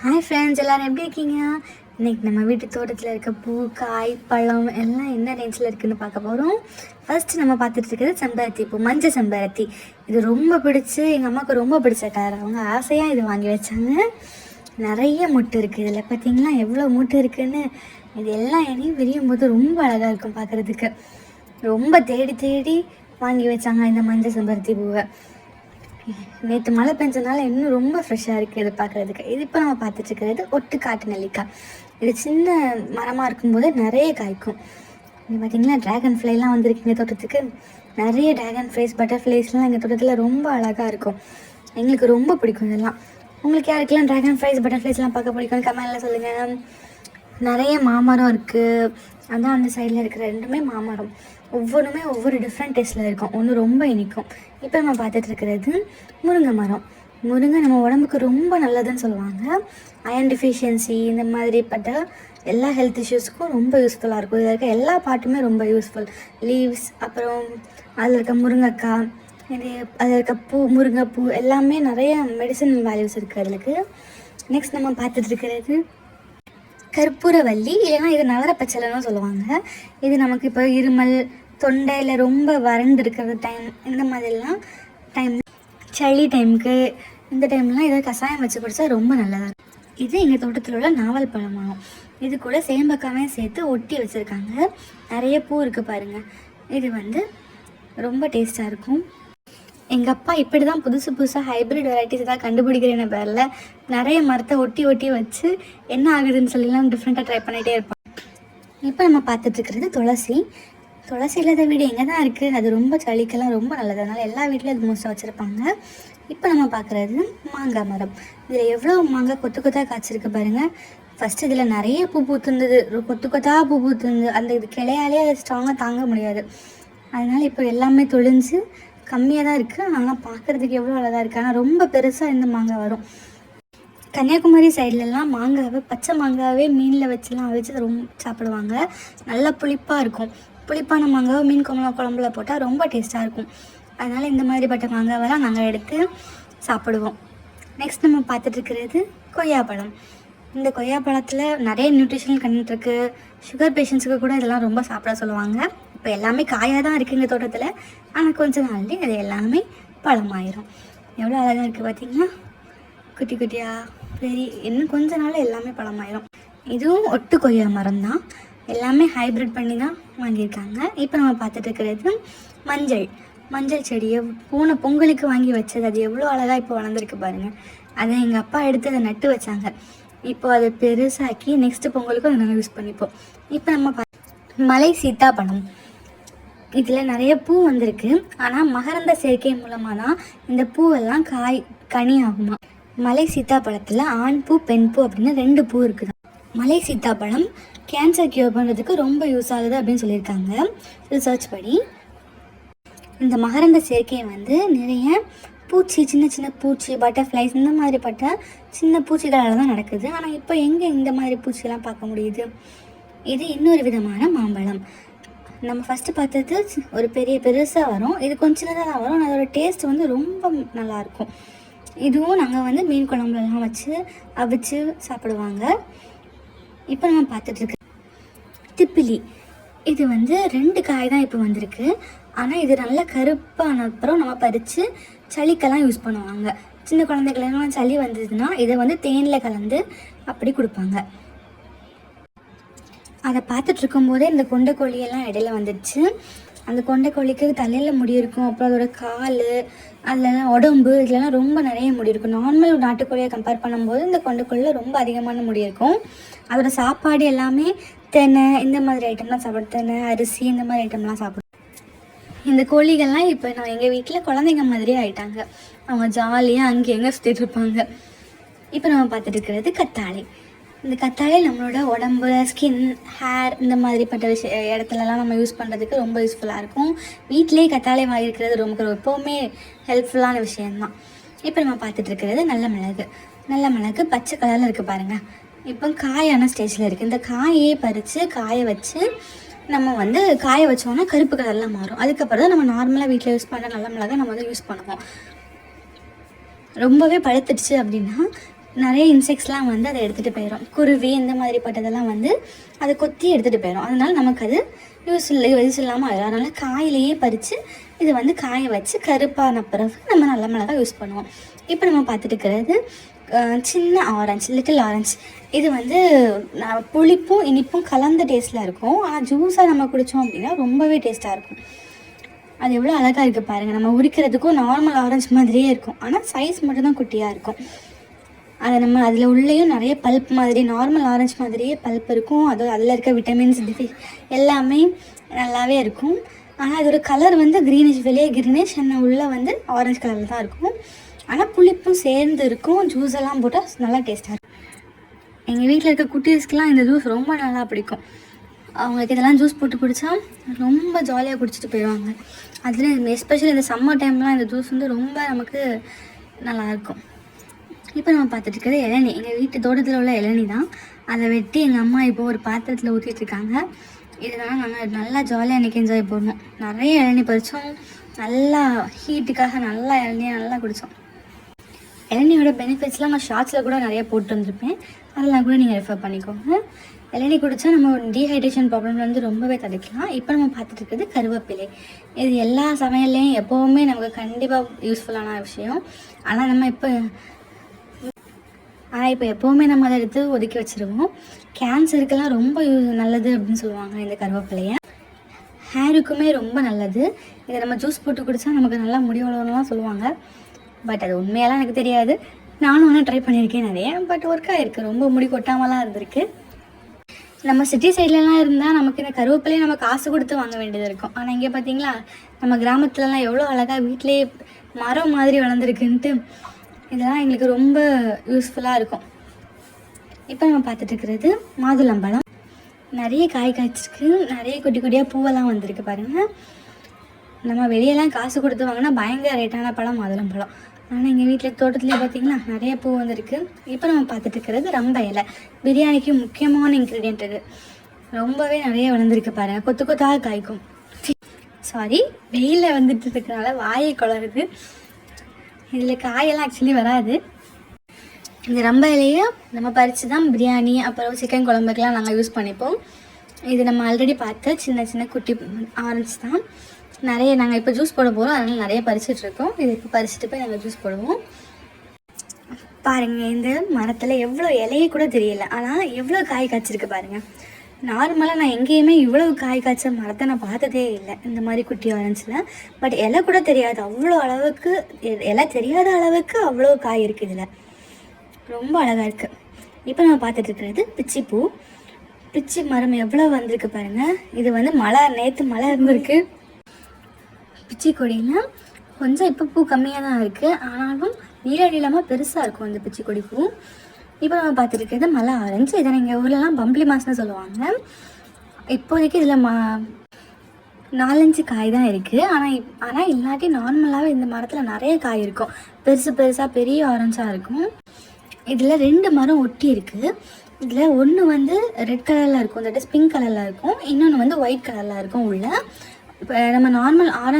Hi friends எல்லோரும் எப்படி இருக்கீங்க? இன்றைக்கி நம்ம வீட்டு தோட்டத்தில் இருக்க பூ காய் பழம் எல்லாம் என்ன ரேஞ்சில் இருக்குதுன்னு பார்க்க போகிறோம் ஃபர்ஸ்ட் நம்ம பார்த்துட்டு இருக்கிறது செம்பருத்தி பூ மஞ்சள் செம்பருத்தி. இது ரொம்ப பிடிச்சி எங்கள் அம்மாவுக்கு ரொம்ப பிடிச்ச கலர் அவங்க ஆசையாக இது வாங்கி வச்சாங்க. நிறைய முட்டு இருக்குது இதில் பார்த்தீங்களா? எவ்வளோ முட்டு இருக்குதுன்னு இது எல்லாம் இனியும் விரியும் போது ரொம்ப அழகாக இருக்கும் பார்க்குறதுக்கு. ரொம்ப தேடி தேடி வாங்கி வச்சாங்க இந்த மஞ்சள் செம்பருத்தி பூவை. நேற்று மழை பெஞ்சனால இன்னும் ரொம்ப ஃப்ரெஷ்ஷாக இருக்குது இதை பார்க்குறதுக்கு. இது இப்போ நம்ம பார்த்துட்டு இருக்கிறது ஒட்டு காட்டு நெல்லிக்காய். இது சின்ன மரமாக இருக்கும்போது நிறைய காய்க்கும். இங்கே பார்த்தீங்களா ட்ராகன் ஃப்ளைலாம் வந்திருக்கு தோட்டத்துக்கு. நிறைய ட்ராகன் ஃப்ளைஸ் பட்டர்ஃப்ளைஸ்லாம் எங்கள் தோட்டத்தில் ரொம்ப அழகாக இருக்கும். எங்களுக்கு ரொம்ப பிடிக்கும் இதெல்லாம். உங்களுக்கு யாருக்கெல்லாம் ட்ராகன் ஃப்ளைஸ் பட்டர்ஃப்ளைஸ்லாம் பார்க்க பிடிக்கும் கமெண்டில் சொல்லுங்கள் நிறைய மாமரம் இருக்குது அதான் அந்த சைடில் இருக்கிற ரெண்டுமே மாமரம். ஒவ்வொன்றுமே ஒவ்வொரு டிஃப்ரெண்ட் டேஸ்ட்டில் இருக்கும். ஒன்று ரொம்ப இனிக்கும். இப்போ நம்ம பார்த்துட்டு இருக்கிறது முருங்கை மரம். முருங்கை நம்ம உடம்புக்கு ரொம்ப நல்லதுன்னு சொல்லுவாங்க. அயன் டிஃபிஷியன்சி இந்த மாதிரிப்பட்ட எல்லா ஹெல்த் இஷ்யூஸ்க்கும் ரொம்ப யூஸ்ஃபுல்லாக இருக்கும். இதில் இருக்க எல்லா பாட்டுமே ரொம்ப யூஸ்ஃபுல் லீவ்ஸ் அப்புறம் அதில் இருக்க முருங்கைக்காய் இது அதில் இருக்க பூ முருங்கைப்பூ எல்லாமே நிறைய மெடிசன் வேல்யூஸ் இருக்குது அதுக்கு நெக்ஸ்ட் நம்ம பார்த்துட்டு இருக்கிறது கற்பூரவல்லி இல்லைன்னா இது நகர சொல்லுவாங்க. இது நமக்கு இப்போ இருமல் தொண்டையில் ரொம்ப வறண்டு இருக்கிற டைம் இந்த மாதிரிலாம் டைம் சளி டைமுக்கு இந்த டைம்லாம் இதை கஷாயம் வச்சு குடித்தா ரொம்ப நல்லதாக இருக்கும். இது எங்கள் தோட்டத்தில் உள்ள நாவல் பழமாகும். இது கூட சேம்பக்காவையும் சேர்த்து ஒட்டி வச்சுருக்காங்க. நிறைய பூ இருக்குது பாருங்கள் இது வந்து ரொம்ப டேஸ்ட்டாக இருக்கும். எங்கள் அப்பா இப்படி தான் புதுசு புதுசாக ஹைப்ரிட் வெரைட்டிஸ் ஏதாவது கண்டுபிடிக்கிறேன்னு பேரில் நிறைய மரத்தை ஒட்டி ஒட்டி வச்சு என்ன ஆகுதுன்னு சொல்லிலாம் டிஃப்ரெண்ட்டாக ட்ரை பண்ணிகிட்டே இருப்பான் இப்போ நம்ம பார்த்துட்ருக்கிறது துளசி. துளசி இல்லாத வீடு எங்கே தான் இருக்குது அது ரொம்ப சளிக்கெல்லாம் ரொம்ப நல்லது. அதனால் எல்லா வீட்லையும் அது மோஸ்ட்டாக வச்சுருப்பாங்க. இப்போ நம்ம பார்க்குறது மாங்காய் மரம். இதில் எவ்வளோ மாங்காய் கொத்து கொத்தாக காய்ச்சிருக்கு பாருங்கள் ஃபஸ்ட்டு இதில் நிறைய பூ பூத்துருந்தது. கொத்து கொத்தாக பூ பூத்துருந்தது. அந்த இது கிளையாலே அதை ஸ்ட்ராங்காக தாங்க முடியாது. அதனால் இப்போ எல்லாமே தொழிஞ்சு கம்மியாக தான் இருக்குது ஆனால் பார்க்குறதுக்கு எவ்வளோ அழகாக இருக்குது ஆனால் ரொம்ப பெருசாக இந்த மாங்காய் வரும். கன்னியாகுமரி சைட்லலாம் மாங்காவை பச்சை மாங்காவே மீனில் வச்சுலாம் அவிச்சு ரொம்ப சாப்பிடுவாங்க. நல்லா புளிப்பாக இருக்கும். புளிப்பான மாங்காவை மீன் குழம்பு குழம்புல போட்டால் ரொம்ப டேஸ்ட்டாக இருக்கும். அதனால் இந்த மாதிரிப்பட்ட மாங்காவெல்லாம் நாங்கள் எடுத்து சாப்பிடுவோம். நெக்ஸ்ட் நம்ம பார்த்துட்டு இருக்கிறது கொய்யாப்பழம் இந்த கொய்யாப்பழத்தில் நிறைய நியூட்ரிஷனல் கண்டென்ட் இருக்குது சுகர் பேஷண்ட்ஸுக்கு கூட இதெல்லாம் ரொம்ப சாப்பிட சொல்லுவாங்க. இப்போ எல்லாமே காயாக தான் இருக்குங்க தோட்டத்தில். ஆனால் கொஞ்ச நாள்லேயே அது எல்லாமே பழமாயிரும். எவ்வளோ அழகாக இருக்குது பார்த்தீங்கன்னா குட்டி குட்டியாக பெரிய இன்னும் கொஞ்ச நாள் எல்லாமே பழமாயிரும். இதுவும் ஒட்டு கொய்யா மரம் தான் எல்லாமே ஹைப்ரிட் பண்ணி தான் வாங்கியிருக்காங்க. இப்போ நம்ம பார்த்துட்டு இருக்கிறது மஞ்சள். மஞ்சள் செடியை பூனை பொங்கலுக்கு வாங்கி வச்சது. அது எவ்வளோ அழகாக இப்போ வளர்ந்துருக்கு பாருங்கள் அதை எங்கள் அப்பா எடுத்து அதை நட்டு வச்சாங்க. இப்போ அதை பெருசாக்கி நெக்ஸ்ட் பொங்கலுக்கும் அதை நாங்கள் யூஸ் பண்ணிப்போம். இப்போ நம்ம பா மலை சீத்தாப்பழம். இதில் நிறைய பூ வந்திருக்கு. ஆனால் மகரந்த சேர்க்கை மூலமாக தான் இந்த பூவெல்லாம் காய் கனி ஆகுமா? மலை சீத்தாப்பழத்தில் ஆண் பூ பெண் பூ அப்படின்னு ரெண்டு பூ இருக்குது மலை சீத்தாப்பழம் கேன்சர் கியூர் பண்ணுறதுக்கு ரொம்ப யூஸ் ஆகுது அப்படின்னு சொல்லியிருக்காங்க. ரிசர்ச் படி இந்த மகரந்த சேர்க்கை வந்து நிறைய பூச்சி சின்ன சின்ன பூச்சி பட்டர்ஃப்ளைஸ் இந்த மாதிரி பட்ட சின்ன பூச்சிகளால் தான் நடக்குது. ஆனால் இப்போ எங்கே இந்த மாதிரி பூச்சியெல்லாம் பார்க்க முடியுது? இது இன்னொரு விதமான மாம்பழம். நம்ம ஃபஸ்ட்டு பார்த்தது ஒரு பெரிய பெருசாக வரும். இது கொஞ்சம் சின்னதாக தான் வரும். அதோட டேஸ்ட் வந்து ரொம்ப நல்லாயிருக்கும். இதுவும் நாங்கள் வந்து மீன் குழம்புலலாம் வச்சு அவிச்சு சாப்பிடுவாங்க. இப்போ நம்ம பார்த்துட்ருக்க திப்பிலி. இது வந்து ரெண்டு காய் தான் இப்போ வந்திருக்கு. ஆனால் இது நல்லா கருப்பான அப்புறம் நம்ம பறித்து சளிக்கெல்லாம் யூஸ் பண்ணுவாங்க. சின்ன குழந்தைகளுக்கெல்லாம் சளி வந்ததுன்னா இதை வந்து தேனில் கலந்து அப்படி கொடுப்பாங்க. அதை பார்த்துட்டு இருக்கும்போதே இந்த கொண்டைக்கோழியெல்லாம் இடையில வந்துடுச்சு. அந்த கொண்டைக்கோழிக்கு தலையில் முடி இருக்கும் அப்புறம் அதோட கால் அதிலலாம் உடம்பு இதுலலாம் ரொம்ப நிறைய முடி இருக்கும். நார்மல் நாட்டுக்கோழியை கம்பேர் பண்ணும்போது இந்த கொண்டைக்கோழியில் ரொம்ப அதிகமான முடி இருக்கும். அதோட சாப்பாடு எல்லாமே தெனை இந்த மாதிரி ஐட்டம்லாம் சாப்பிடும் தெனை அரிசி இந்த மாதிரி ஐட்டம்லாம் சாப்பிடும் இந்த கோழிகள்லாம் இப்போ நான் எங்கள் வீட்டில் குழந்தைங்க மாதிரியே ஆயிட்டாங்க. அவங்க ஜாலியாக அங்கே எங்கே சுற்றிட்டு இருப்பாங்க. இப்போ நம்ம பார்த்துட்டு இருக்கிறது கத்தாழை. இந்த கத்தாழை நம்மளோட உடம்பு ஸ்கின் ஹேர் இந்த மாதிரிப்பட்ட விஷய இடத்துலலாம் நம்ம யூஸ் பண்ணுறதுக்கு ரொம்ப யூஸ்ஃபுல்லாக இருக்கும். வீட்டிலேயே கத்தாழை வாங்கியிருக்கிறது ரொம்ப எப்போவுமே ஹெல்ப்ஃபுல்லான விஷயம்தான். இப்போ நம்ம பார்த்துட்டு இருக்கிறது நல்ல மிளகு. நல்ல மிளகு பச்சை கலரில் இருக்குது பாருங்கள் இப்போ காயான ஸ்டேஜில் இருக்குது இந்த காயே பறித்து காய வச்சு நம்ம வந்து காய வச்சோன்னா கருப்பு கலரில் மாறும். அதுக்கப்புறம் தான் நம்ம நார்மலாக வீட்டில் யூஸ் பண்ணுற நல்ல மிளகா நம்ம வந்து யூஸ் பண்ணுவோம். ரொம்பவே பழுத்துடுச்சு அப்படின்னா நிறைய இன்செக்ட்ஸ்லாம் வந்து அதை எடுத்துகிட்டு போயிடும் குருவி இந்த மாதிரி பட்டதெல்லாம் வந்து அதை கொத்தி எடுத்துகிட்டு போயிடும் அதனால் நமக்கு அது யூஸ் இல்லை யூஸ் இல்லாமல் ஆயிடும் அதனால் காயிலேயே பறித்து இது வந்து காய வச்சு கருப்பான பிறகு நம்ம நல்ல மிளகா யூஸ் பண்ணுவோம். இப்போ நம்ம பார்த்துட்டு இருக்கிறது சின்ன ஆரஞ்சு லிட்டில் ஆரஞ்சு இது வந்து புளிப்பும் இனிப்பும் கலந்த டேஸ்ட்டில் இருக்கும். ஆனால் ஜூஸாக நம்ம குடித்தோம் அப்படின்னா ரொம்பவே டேஸ்ட்டாக இருக்கும். அது எவ்வளோ அழகாக இருக்குது பாருங்கள் நம்ம உரிக்கிறதுக்கும் நார்மல் ஆரஞ்சு மாதிரியே இருக்கும். ஆனால் சைஸ் மட்டும்தான் குட்டியாக இருக்கும். அதை நம்ம அதில் உள்ளேயும் நிறைய பல்ப் மாதிரி நார்மல் ஆரஞ்சு மாதிரியே பல்ப் இருக்கும். அது அதில் இருக்க விட்டமின்ஸ் டிஃபி எல்லாமே நல்லாவே இருக்கும். ஆனால் அதோட கலர் வந்து க்ரீனிஷ் வெளியே க்ரீனிஷ் என்ன உள்ளே வந்து ஆரஞ்சு கலரில் தான் இருக்கும். ஆனால் புளிப்பும் சேர்ந்து இருக்கும். ஜூஸ் எல்லாம் போட்டால் நல்லா டேஸ்ட்டாக இருக்கும். எங்கள் வீட்டில் இருக்க குட்டீஸ்க்கெலாம் இந்த ஜூஸ் ரொம்ப நல்லா பிடிக்கும். அவங்களுக்கு இதெல்லாம் ஜூஸ் போட்டு குடித்தா ரொம்ப ஜாலியாக குடிச்சிட்டு போயிடுவாங்க. அதில் எஸ்பெஷலி இந்த சம்மர் டைம்லாம் இந்த ஜூஸ் வந்து ரொம்ப நமக்கு நல்லாயிருக்கும் இப்போ நம்ம பார்த்துட்டு இருக்கிறது இளநீ. எங்கள் வீட்டு தோட்டத்தில் உள்ள இளநீ தான். அதை வெட்டி எங்கள் அம்மா இப்போ ஒரு பாத்திரத்தில் ஊற்றிட்டுருக்காங்க இதனால் நாங்கள் நல்லா ஜாலியாக இன்றைக்கி என்ஜாய் பண்ணோம். நிறைய இளநீ பறித்தோம் நல்லா ஹீட்டுக்காக நல்லா இளநியை நல்லா குடித்தோம் இளநியோட பெனிஃபிட்ஸ்லாம் நான் ஷார்ட்ஸில் கூட நிறைய போட்டு வந்திருப்பேன். அதெல்லாம் கூட நீங்கள் ரெஃபர் பண்ணிக்கோங்க. இளநீ குடித்தா நம்ம டீஹைட்ரேஷன் ப்ராப்ளம் வந்து ரொம்பவே தடுக்கலாம். இப்போ நம்ம பார்த்துட்டு இருக்கிறது கருவேப்பிலை. இது எல்லா சமையல்லையும் எப்போவுமே நமக்கு கண்டிப்பாக யூஸ்ஃபுல்லான விஷயம். ஆனால் நம்ம இப்போ ஆனால் இப்போ எப்போவுமே நம்ம அதை எடுத்து ஒதுக்கி வச்சுருவோம். கேன்சருக்கெல்லாம் ரொம்ப யூஸ் நல்லது அப்படின்னு சொல்லுவாங்க இந்த கருவேப்பிலையை. ஹேருக்குமே ரொம்ப நல்லது. இதை நம்ம ஜூஸ் போட்டு குடித்தா நமக்கு நல்லா முடி வளரணும்லாம் சொல்லுவாங்க. பட் அது உண்மையெல்லாம் எனக்கு தெரியாது. நானும் ஒன்றும் ட்ரை பண்ணியிருக்கேன் நிறைய. பட் ஒர்க் ஆகிருக்கு ரொம்ப முடி கொட்டாமலாம் இருந்திருக்கு. நம்ம சிட்டி சைட்லலாம் இருந்தால் நமக்கு இந்த கருவேப்பிலையை நம்ம காசு கொடுத்து வாங்க வேண்டியது இருக்கும். ஆனால் இங்கே பார்த்தீங்களா நம்ம கிராமத்துலலாம் எவ்வளோ அழகாக வீட்டிலேயே மரம் மாதிரி வளர்ந்துருக்குன்ட்டு இதெல்லாம் எங்களுக்கு ரொம்ப யூஸ்ஃபுல்லாக இருக்கும். இப்போ நம்ம பார்த்துட்டு இருக்கிறது மாதுளம்பழம். நிறைய காய் காய்ச்சிருக்கு. நிறைய குட்டி குட்டியாக பூவெல்லாம் வந்திருக்கு பாருங்கள் நம்ம வெளியெல்லாம் காசு கொடுத்து வாங்கினா பயங்கர ரேட்டான பழம் மாதுளம்பழம். ஆனால் எங்கள் வீட்டில் தோட்டத்துலேயே பார்த்திங்களா நிறைய பூ வந்திருக்கு. இப்போ நம்ம பார்த்துட்டு இருக்கிறது இலை. பிரியாணிக்கு முக்கியமான இன்க்ரீடியன்ட் இது. ரொம்பவே நிறைய வளர்ந்துருக்கு பாருங்கள் கொத்து கொத்தாக காய்க்கும். சாரி வெயிலில் வந்துட்டு இருக்கிறனால வாயை குளருது இதில் காயெல்லாம் ஆக்சுவலி வராது. இந்த ரொம்ப இலையை நம்ம பறித்து தான் பிரியாணி அப்புறம் சிக்கன் குழம்புக்கெலாம் நாங்கள் யூஸ் பண்ணிப்போம். இது நம்ம ஆல்ரெடி பார்த்த சின்ன சின்ன குட்டி ஆரஞ்சு தான். நிறைய நாங்கள் இப்போ ஜூஸ் போட போகிறோம் அதனால் நிறைய பறிச்சிட்ருக்கோம் இது இப்போ பறிச்சுட்டு போய் நாங்கள் ஜூஸ் போடுவோம். பாருங்கள் இந்த மரத்தில் எவ்வளோ இலையே கூட தெரியல. ஆனால் எவ்வளோ காய் காய்ச்சிருக்கு பாருங்கள் நார்மலாக நான் எங்கேயுமே இவ்வளோ காய் காய்ச்ச மரத்தை நான் பார்த்ததே இல்லை. இந்த மாதிரி குட்டி ஆரஞ்சில் பட் இலை கூட தெரியாது. அவ்வளோ அளவுக்கு இலை தெரியாத அளவுக்கு அவ்வளோ காய் இருக்குது இதில். ரொம்ப அழகாக இருக்குது இப்போ நம்ம பார்த்துட்டு இருக்கிறது பிச்சிப்பூ. பிச்சி மரம் எவ்வளோ வந்திருக்கு பாருங்கள் இது வந்து மழை நேற்று மழை இருந்திருக்கு. பிச்சி கொடியில் கொஞ்சம் இப்போ பூ கம்மியாக தான் இருக்குது ஆனாலும் நீள நீளமாக பெருசாக இருக்கும் அந்த பிச்சி கொடி பூ. இப்போ நம்ம பார்த்துருக்கிறது மலை ஆரஞ்சு. இதை எங்கள் ஊர்லலாம் பம்பளி மாஸ்னு சொல்லுவாங்க. இப்போதைக்கு இதில் மா நாலஞ்சு காய் தான் இருக்குது ஆனால் இப் ஆனால் இல்லாட்டி நார்மலாகவே இந்த மரத்தில் நிறைய காய் இருக்கும். பெருசு பெருசாக பெரிய ஆரஞ்சாக இருக்கும். இதில் ரெண்டு மரம் ஒட்டி இருக்குது இதில் ஒன்று வந்து ரெட் கலரில் இருக்கும். இல்லாட்டி பிங்க் கலரில் இருக்கும். இன்னொன்று வந்து ஒயிட் கலரில் இருக்கும் உள்ள. இப்போ நம்ம நார்மல் ஆரஞ்சு